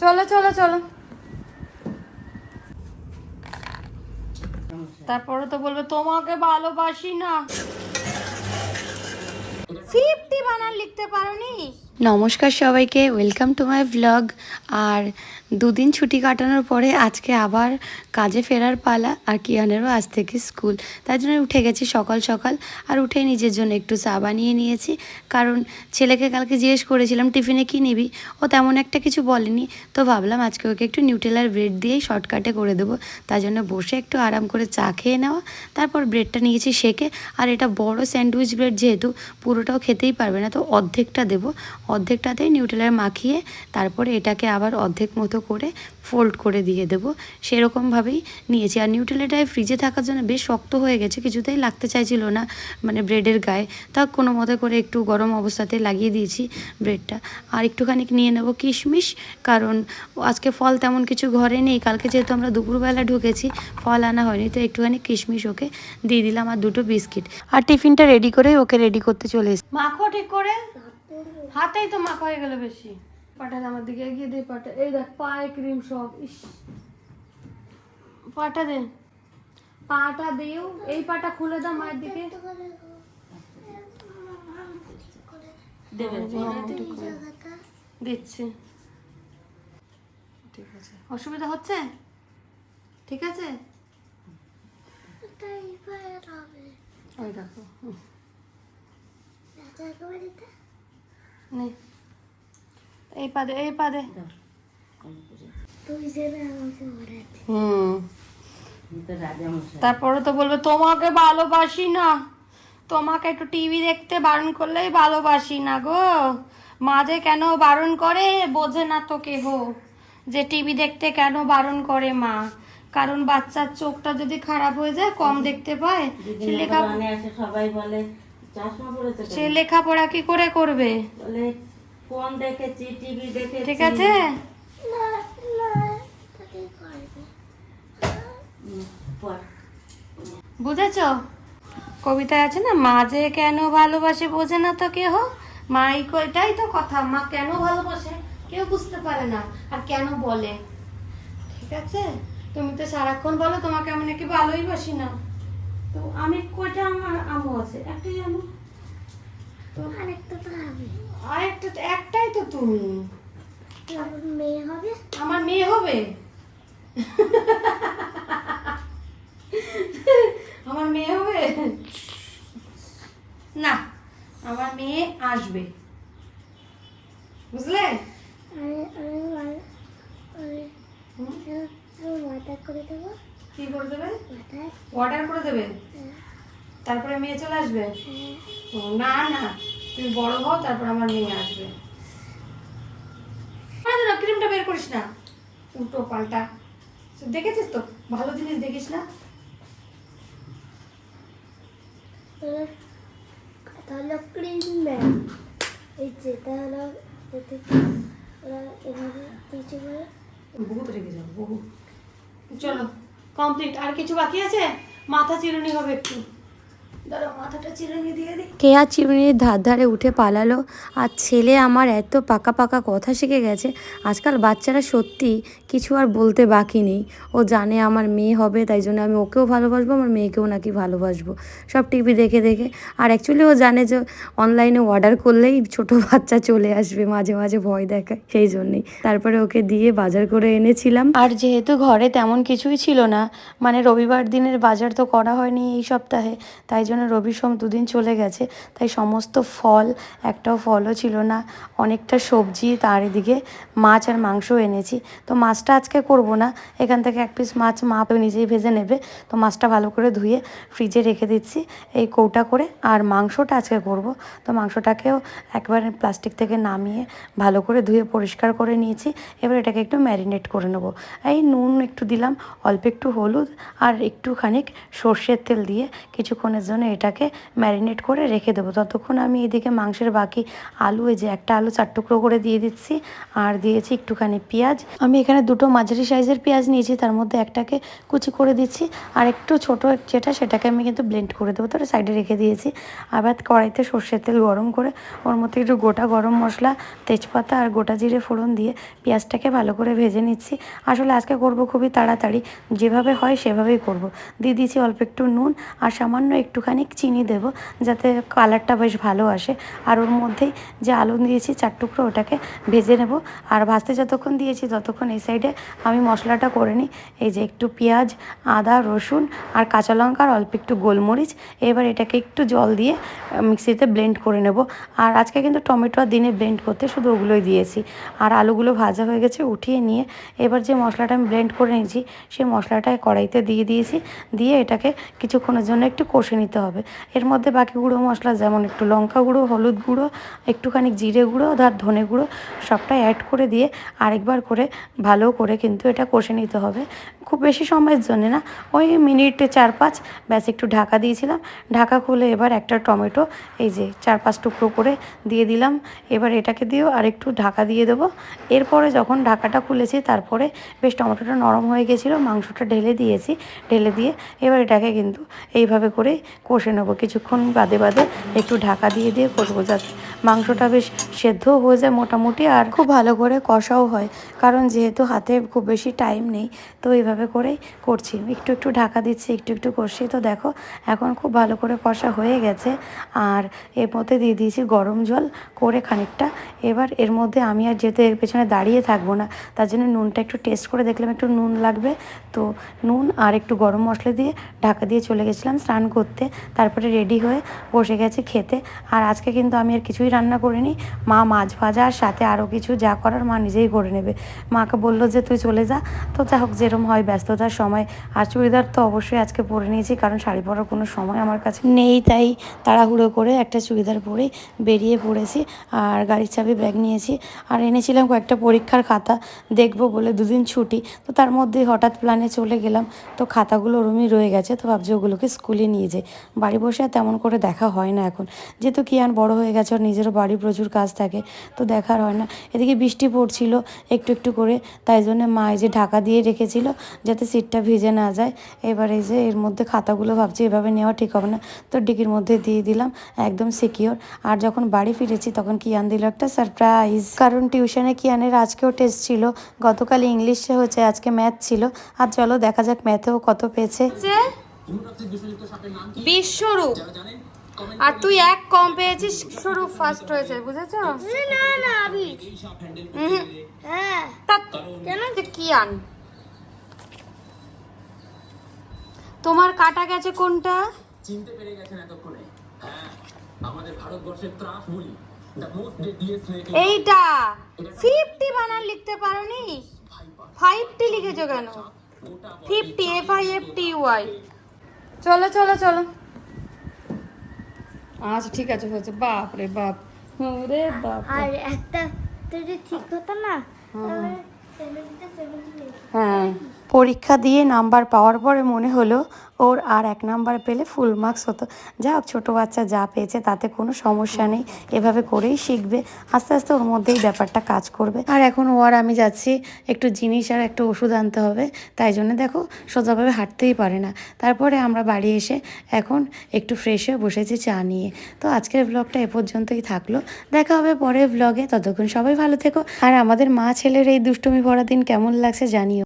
চলো চলো চলো। তারপরে তো বলবে তোমাকে ভালোবাসি না। ফিফটি বানান লিখতে পারোনি নমস্কার সবাইকে ওয়েলকাম টু মাই ভ্লগ আর দুদিন ছুটি কাটানোর পরে আজকে আবার কাজে ফেরার পালা আর কিয়ানেরও আজ থেকে স্কুল। তাই জন্য উঠে গেছি সকাল সকাল আর উঠে নিজের জন্য একটু চা বানিয়ে নিয়েছি। কারণ ছেলেকে কালকে জিজ্ঞেস করেছিলাম, টিফিনে কি নিবি? ও তেমন একটা কিছু বলেনি। তো ভাবলাম আজকে ওকে একটু নিউটেলার ব্রেড দিয়েই শর্টকাটে করে দেবো। তাই জন্য বসে একটু আরাম করে চা খেয়ে নেওয়া। তারপর ব্রেডটা নিয়েছি শেখে আর এটা বড় স্যান্ডউইচ ব্রেড যেহেতু, পুরোটাও খেতেই পারবে না, তো অর্ধেকটা দেবো। অর্ধেকটাতেই নিউটেলার মাখিয়ে তারপরে এটাকে আবার অর্ধেক মতো করে ফোল্ড করে দিয়ে দেবো। সেরকমভাবেই নিয়েছি। আর নিউটেলাটায় ফ্রিজে থাকার জন্য বেশ শক্ত হয়ে গেছে, কিছুতেই লাগতে চাইছিল না মানে ব্রেডের গায়ে। তা কোনো মতে করে একটু গরম অবস্থাতে লাগিয়ে দিয়েছি ব্রেডটা আর একটুখানি নিয়ে নেব কিশমিশ, কারণ আজকে ফল তেমন কিছু ঘরে নেই। কালকে যেহেতু আমরা দুপুরবেলা ঢুকেছি, ফল আনা হয়নি, তো একটুখানি কিশমিশ ওকে দিয়ে দিলাম আর দুটো বিস্কিট। আর টিফিনটা রেডি করে ওকে রেডি করতে চলে এসেছি। মাখো ঠিক করে। হাতেই তো মাখা হয়ে গেল বেশি। পাটার আমার দিকে এগিয়ে দে পাটা এই দেখ পায়ে ক্রিম সব ইস। পাটা দে। পাটা দিও এই পাটা খুলে দাও মায়ের দিকে। দিচ্ছি। ঠিক আছে। অসুবিধা হচ্ছে? ঠিক আছে? ওই দেখো নে এই পাদে এই পাদে হুম তারপরে তো বলবে তোমাকে ভালোবাসি না। তোমাকে একটু টিভি দেখতে বারণ করলেই ভালোবাসি না গো। মাঝে কেন বারণ করে বোঝে না তো কেহ। যে টিভি দেখতে কেন বারণ করে মা? কারণ বাচ্চার চোখটা যদি খারাপ হয়ে যায় কম দেখতে পায়। সবাই বলে চশমা পড়েছে কেন?" সে লেখাপড়া কি করে করবে? বলে ফোন দেখেছি টিভি দেখেছি। ঠিক আছে? বুঝেছ? কবিতায় আছে না মা যে কেন ভালোবাসে বোঝে না তো কেহ? মাই এটাই তো কথা মা কেন ভালোবাসে? কেউ বুঝতে পারে না আর কেন বলে? ঠিক আছে? তুমি তো সারাক্ষণ বলো তোমাকে আমি নাকি ভালোই বাসি না। তো আমি কয়টা আমার আমু আছে একটাই আমু তো আরেকটা তো হবে আর একটা একটাই তো তুমি আমার মেয়ে হবে আমার মেয়ে হবে আমার মেয়ে হবে না আমার মেয়ে আসবে বুঝলে আমি আমি আমি? আমি মাথা করে দেবো কি করে দেবে? অর্ডার করে দেবে? তারপরে মেয়ে চলে আসবে? না না তুমি বড় হও তারপর আমার মেয়ে আসবে। না ক্রিমটা বের করিস না। উল্টো পাল্টা। দেখেছিস তো? ভালো জিনিস দেখিস না? তাহলে ক্রিম এই যে তাহলে ওরা এভাবে কিছু করে। বহুত রেগে যাব বহুত। চলো কমপ্লিট আর কিছু বাকি আছে? মাথা চিরুনি হবে একটু। কেয়া চিমনির ধার ধারে উঠে পালালো। আর ছেলে আমার এত পাকা পাকা কথা শিখে গেছে। আজকাল বাচ্চারা সত্যি কিছু আর বলতে বাকি নেই। ও জানে আমার মেয়ে হবে তাই জন্য আমি ওকেও ভালোবাসবো আমার মেয়েকেও নাকি ভালোবাসবো। সব টিভি দেখে দেখে। আর অ্যাকচুয়ালি ও জানে যে অনলাইনে অর্ডার করলেই ছোট বাচ্চা চলে আসবে মাঝে মাঝে ভয় দেখায় সেই জন্যই। তারপরে ওকে দিয়ে বাজার করে এনেছিলাম। আর যেহেতু ঘরে তেমন কিছুই ছিল না মানে রবিবার দিনের বাজার তো করা হয়নি এই সপ্তাহে তাই জন্য রবি সোম দুদিন চলে গেছে, তাই সমস্ত ফল, একটাও ফলও ছিল না। অনেকটা সবজি তার এদিকে মাছ আর মাংস এনেছি। তো মাছটা আজকে করব না, এখান থেকে এক পিস মাছ মা নিজেই ভেজে নেবে। তো মাছটা ভালো করে ধুয়ে ফ্রিজে রেখে দিচ্ছি, এই কৌটা করে। আর মাংসটা আজকে করব, তো মাংসটাকেও একবারে প্লাস্টিক থেকে নামিয়ে ভালো করে ধুয়ে পরিষ্কার করে নিয়েছি। এবার এটাকে একটু ম্যারিনেট করে নেব। এই নুন একটু দিলাম, অল্প একটু হলুদ আর একটুখানি সর্ষের তেল দিয়ে কিছুক্ষণের জন্য এটাকে ম্যারিনেট করে রেখে দেবো। ততক্ষণ আমি এদিকে মাংসের বাকি আলু, এই যে একটা আলু চার টুকরো করে দিয়ে দিচ্ছি আর দিয়েছি একটুখানি পেঁয়াজ। আমি এখানে দুটো মাঝারি সাইজের পেঁয়াজ নিয়েছি, তার মধ্যে একটাকে কুচি করে দিচ্ছি আর একটু ছোট যেটা সেটাকে আমি কিন্তু ব্লেন্ড করে দেবো। তো ওটা সাইডে রেখে দিয়েছি। আবার কড়াইতে সর্ষের তেল গরম করে, ওর মধ্যে একটু গোটা গরম মশলা, তেজপাতা আর গোটা জিরে ফোড়ন দিয়ে পেঁয়াজটাকে ভালো করে ভেজে নিচ্ছি। আসলে আজকে করব খুবই তাড়াতাড়ি, যেভাবে হয় সেভাবেই করব। দিয়ে দিয়েছি অল্প একটু নুন আর সামান্য একটুখানি চিনি দেব যাতে কালারটা বেশ ভালো আসে। আর ওর মধ্যেই যে আলু দিয়েছি চার টুকরো ওটাকে ভেজে নেব। আর ভাজতে যতক্ষণ দিয়েছি ততক্ষণ এই সাইডে আমি মশলাটা করে নিই। এই যে একটু পেঁয়াজ, আদা, রসুন আর কাঁচা লঙ্কা আর অল্প একটু গোলমরিচ। এবার এটাকে একটু জল দিয়ে মিক্সিতে ব্লেন্ড করে নেব। আর আজকে কিন্তু টমেটো আর দিনে ব্লেন্ড করতে শুধু ওগুলোই দিয়েছি। আর আলুগুলো ভাজা হয়ে গেছে উঠিয়ে নিয়ে এবার যে মশলাটা আমি ব্লেন্ড করে নিয়েছি, সেই মশলাটা কড়াইতে দিয়ে দিয়েছি। দিয়ে এটাকে কিছুক্ষণের জন্য একটু কষে নিতে হবে। এর মধ্যে বাকি গুঁড়ো মশলা যেমন একটু লঙ্কা গুঁড়ো, হলুদ গুঁড়ো, একটুখানি জিরে গুঁড়ো, ধর ধনে গুঁড়ো সবটা অ্যাড করে দিয়ে আরেকবার করে ভালো করে কিন্তু এটা কষে নিতে হবে। খুব বেশি সময়ের জন্য না, ওই মিনিট চার পাঁচ, ব্যাস একটু ঢাকা দিয়েছিলাম। ঢাকা খুলে এবার একটা টমেটো, এই যে চার পাঁচ টুকরো করে দিয়ে দিলাম। এবার এটাকে দিয়েও আর একটু ঢাকা দিয়ে দেবো। এরপরে যখন ঢাকাটা খুলেছি, তারপরে বেশ টমেটোটা নরম হয়ে গেছিল, মাংসটা ঢেলে দিয়েছি। ঢেলে দিয়ে এবার এটাকে কিন্তু এইভাবে করে কষে নেব। কিছুক্ষণ বাদে বাদে একটু ঢাকা দিয়ে দিয়ে কষবো যাতে মাংসটা বেশ সেদ্ধও হয়ে যায় মোটামুটি আর খুব ভালো করে কষাও হয়। কারণ যেহেতু হাতে খুব বেশি টাইম নেই, তো এইভাবে করেই করছি। একটু একটু ঢাকা দিচ্ছি, একটু একটু কষি তো দেখো, এখন খুব ভালো করে কষা হয়ে গেছে। আর এর মধ্যে দিয়ে দিয়েছি গরম জল করে খানিকটা। এবার এর মধ্যে আমি আর যেহেতু এর পেছনে দাঁড়িয়ে থাকব না, তার জন্য নুনটা একটু টেস্ট করে দেখলাম একটু নুন লাগবে। তো নুন আর একটু গরম মশলা দিয়ে ঢাকা দিয়ে চলে গেছিলাম স্নান করতে। তারপরে রেডি হয়ে বসে গেছি খেতে। আর আজকে কিন্তু আমি আর কিছুই রান্না করিনি মা মাছ ভাজা আর সাথে আরও কিছু যা করার মা নিজেই করে নেবে। মাকে বলল যে, তুই চলে যা। তো যা হোক, যেরম হয় ব্যস্ততার সময়। আর চুড়িদার তো অবশ্যই আজকে পরে নিয়েছি, কারণ শাড়ি পরার কোনো সময় আমার কাছে নেই। তাই তাড়াহুড়ো করে একটা চুড়িদার পরে বেরিয়ে পড়েছি আর গাড়ির চাবি ব্যাগ নিয়েছি আর এনেছিলাম কয়েকটা পরীক্ষার খাতা। দেখব বলে দুদিন ছুটি। তো তার মধ্যে হঠাৎ প্ল্যানে চলে গেলাম। তো খাতাগুলো ওরমই রয়ে গেছে। তো ভাবছি ওগুলোকে স্কুলে নিয়ে যাই। বাড়ি বসে আর তেমন করে দেখা হয় না এখন। যেহেতু কিয়ান বড় হয়ে গেছে, ওর নিজেরও বাড়ি প্রচুর কাজ থাকে, তো দেখার হয় না। এদিকে বৃষ্টি পড়ছিল একটু একটু করে, তাই জন্য মা এই যে ঢাকা দিয়ে রেখেছিল যাতে সিটটা ভিজে না যায়। এবার এই যে এর মধ্যে খাতাগুলো ভাবছি এভাবে নেওয়া ঠিক হবে না, তো ডিকির মধ্যে দিয়ে দিলাম, একদম সিকিওর আর যখন বাড়ি ফিরেছি তখন কিয়ান দিল একটা সারপ্রাইজ কারণ টিউশনে কিয়ানের আজকেও টেস্ট ছিল, গতকাল ইংলিশে হচ্ছে আজকে ম্যাথ ছিল। আর চলো দেখা যাক ম্যাথেও কত পেয়েছে। বিশ্বরূপ। আর তুই এক কম পেয়েছিস স্বরূপ ফার্স্ট হয়েছে বুঝেছ? না না আমি হ্যাঁ। তা কেন? যে কি আন? তোমার কাটা গেছে কোনটা? চিনতে পেরে গেছেন এতক্ষণে। হ্যাঁ আমাদের ভারতবর্ষের ত্রাস বলি এইটা। ফিফটি বানান লিখতে পারোনি? ফাইভটি লিখেছো কেন? Fifty F I F T Y চলো চলো চলো। আচ্ছা ঠিক আছে হয়েছে। বাপ। রে বাপ রে বাপ আর একটা যদি ঠিক হতো না হ্যাঁ পরীক্ষা দিয়ে নাম্বার পাওয়ার পরে মনে হলো ওর আর এক নাম্বার পেলে ফুল মার্কস হতো। যা হোক, ছোটো বাচ্চা যা পেয়েছে তাতে কোনো সমস্যা নেই, এভাবে করেই শিখবে, আস্তে আস্তে ওর মধ্যেই ব্যাপারটা কাজ করবে। আর এখন ও আর আমি যাচ্ছি, একটু জিনিস আর একটু ওষুধ আনতে হবে, তাই জন্য দেখো সোজাভাবে হাঁটতেই পারে না। তারপরে আমরা বাড়ি এসে এখন একটু ফ্রেশ হয়ে বসেছি চা নিয়ে। তো আজকের ব্লগটা এ পর্যন্তই থাকল। দেখা হবে পরের ব্লগে ততক্ষণ সবাই ভালো থেকো। আর আমাদের মা ছেলের এই দুষ্টুমি ভরা দিন কেমন লাগছে জানিও।